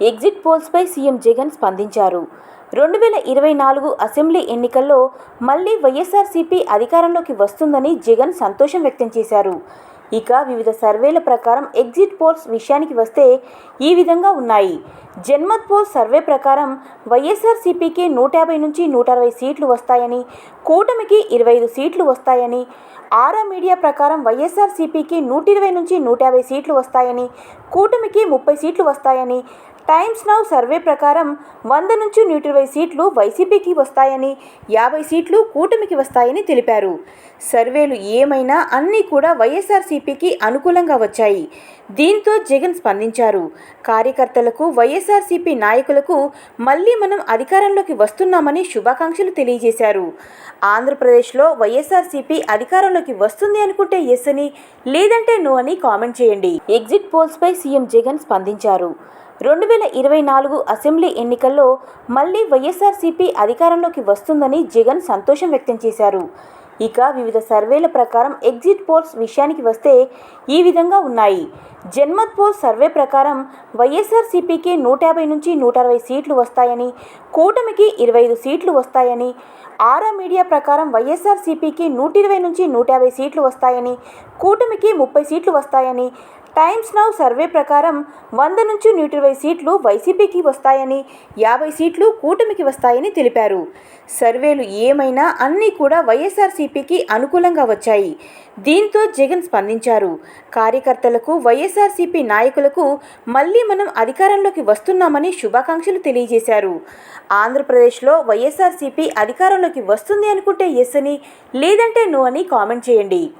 Exit పోల్స్పై CM Jagan స్పందించారు. రెండు వేల ఇరవై నాలుగు అసెంబ్లీ ఎన్నికల్లో మళ్ళీ వైఎస్ఆర్సీపీ అధికారంలోకి వస్తుందని జగన్ సంతోషం వ్యక్తం చేశారు. ఇక వివిధ సర్వేల ప్రకారం ఎగ్జిట్ పోల్స్ విషయానికి వస్తే ఈ విధంగా ఉన్నాయి. జన్మత్ పోల్ సర్వే ప్రకారం వైఎస్ఆర్సీపీకి నూట యాభై నుంచి నూట అరవై సీట్లు వస్తాయని కూటమికి ఇరవై ఐదు సీట్లు వస్తాయని ఆరా మీడియా ప్రకారం వైఎస్ఆర్సీపీకి నూట ఇరవై నుంచి నూట యాభై సీట్లు వస్తాయని కూటమికి ముప్పై సీట్లు వస్తాయని టైమ్స్ నౌ సర్వే ప్రకారం వంద నుంచి నూట ఇరవై సీట్లు వైసీపీకి వస్తాయని యాభై సీట్లు కూటమికి వస్తాయని తెలిపారు. సర్వేలు ఏమైనా అన్నీ కూడా వైఎస్ఆర్సీపీకి అనుకూలంగా వచ్చాయి. దీంతో జగన్ స్పందించారు. కార్యకర్తలకు వైఎస్ఆర్సీపీ నాయకులకు మళ్ళీ మనం అధికారంలోకి వస్తున్నామని శుభాకాంక్షలు తెలియజేశారు. ఆంధ్రప్రదేశ్లో వైఎస్ఆర్సీపీ అధికారంలోకి వస్తుంది అనుకుంటే ఎస్ అని లేదంటే నో అని కామెంట్ చేయండి. ఎగ్జిట్ పోల్స్పై సీఎం జగన్ స్పందించారు. రెండు వేల ఇరవై నాలుగు అసెంబ్లీ ఎన్నికల్లో మళ్ళీ వైఎస్ఆర్సీపీ అధికారంలోకి వస్తుందని జగన్ సంతోషం వ్యక్తం చేశారు. ఇక వివిధ సర్వేల ప్రకారం ఎగ్జిట్ పోల్స్ విషయానికి వస్తే ఈ విధంగా ఉన్నాయి. జన్మత్ పోల్ సర్వే ప్రకారం వైఎస్ఆర్సీపీకి నూట యాభై నుంచి నూట అరవై సీట్లు వస్తాయని కూటమికి ఇరవై ఐదు సీట్లు వస్తాయని ఆరా మీడియా ప్రకారం వైఎస్ఆర్సీపీకి నూట ఇరవై నుంచి నూట యాభై సీట్లు వస్తాయని కూటమికి ముప్పై సీట్లు వస్తాయని టైమ్స్ నౌ సర్వే ప్రకారం వంద నుంచి నూట ఇరవై సీట్లు వైసీపీకి వస్తాయని యాభై సీట్లు కూటమికి వస్తాయని తెలిపారు. సర్వేలు ఏమైనా అన్నీ కూడా వైఎస్ఆర్సీపీకి అనుకూలంగా వచ్చాయి. దీంతో జగన్ స్పందించారు. కార్యకర్తలకు వైఎస్ఆర్సీపీ నాయకులకు మళ్ళీ మనం అధికారంలోకి వస్తున్నామని శుభాకాంక్షలు తెలియజేశారు. ఆంధ్రప్రదేశ్లో వైఎస్ఆర్సీపీ అధికారంలోకి వస్తుంది అనుకుంటే ఎస్ అని లేదంటే నో అని కామెంట్ చేయండి.